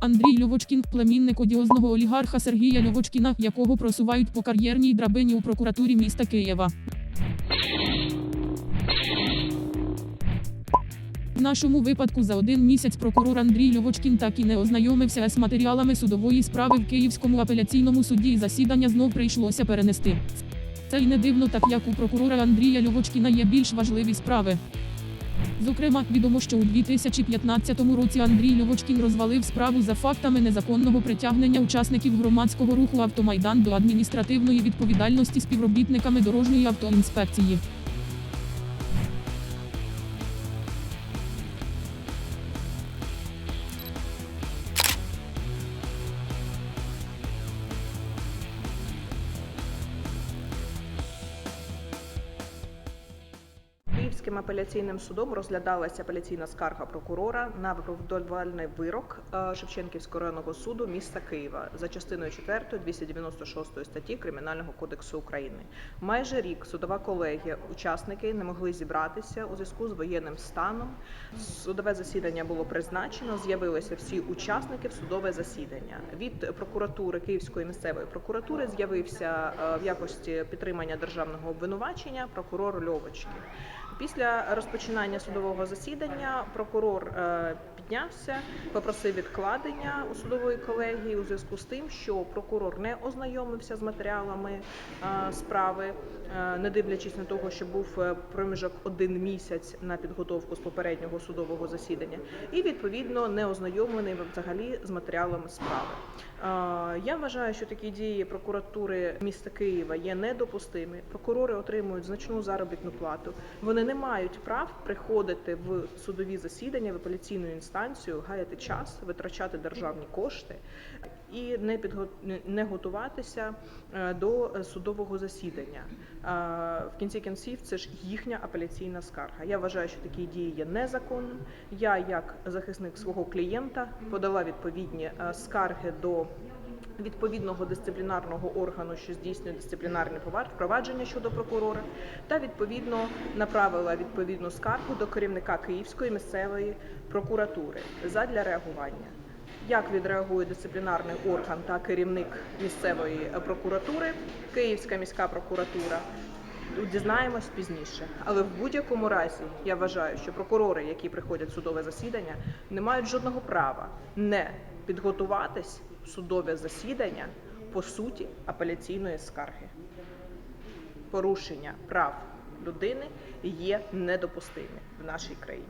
Андрій Льовочкін, племінник одіозного олігарха Сергія Льовочкіна, якого просувають по кар'єрній драбині у прокуратурі міста Києва. В нашому випадку за один місяць прокурор Андрій Льовочкін так і не ознайомився з матеріалами судової справи в Київському апеляційному суді і засідання знов прийшлося перенести. Це й не дивно, так як у прокурора Андрія Льовочкіна є більш важливі справи. Зокрема, відомо, що у 2015 році Андрій Льовочкін розвалив справу за фактами незаконного притягнення учасників громадського руху Автомайдан до адміністративної відповідальності співробітниками дорожньої автоінспекції. Київським апеляційним судом розглядалася апеляційна скарга прокурора на виправдовувальний вирок е, Шевченківського районного суду міста Києва за частиною 4 296 статті Кримінального кодексу України. Майже рік судова колегія, учасники не могли зібратися у зв'язку з воєнним станом. Судове засідання було призначено. З'явилися всі учасники в судове засідання. Від прокуратури Київської місцевої прокуратури з'явився е, в якості підтримання державного обвинувачення прокурор Льовочкін. Після розпочинання судового засідання прокурор е, піднявся, попросив відкладення у судової колегії у зв'язку з тим, що прокурор не ознайомився з матеріалами е, справи, е, не дивлячись на того, що був проміжок один місяць на підготовку з попереднього судового засідання, і відповідно не ознайомлений взагалі з матеріалами справи. Я вважаю, що такі дії прокуратури міста Києва є недопустимі. Прокурори отримують значну заробітну плату. Вони не мають прав приходити в судові засідання в апеляційну інстанцію, гаяти час, витрачати державні кошти і не підго... не- готуватися е, до судового засідання. Е, В кінці кінців це ж їхня апеляційна скарга. Я вважаю, що такі дії є незаконним. Я, як захисник свого клієнта, подала відповідні е, скарги до відповідного дисциплінарного органу, що здійснює дисциплінарне впровадження щодо прокурора, та відповідно направила відповідну скаргу до керівника Київської місцевої прокуратури задля реагування. Як відреагує дисциплінарний орган та керівник місцевої е, прокуратури, Київська міська прокуратура, дізнаємось пізніше. Але в будь-якому разі я вважаю, що прокурори, які приходять в судове засідання, не мають жодного права не підготуватись судове засідання по суті апеляційної скарги. Порушення прав людини є недопустимі в нашій країні.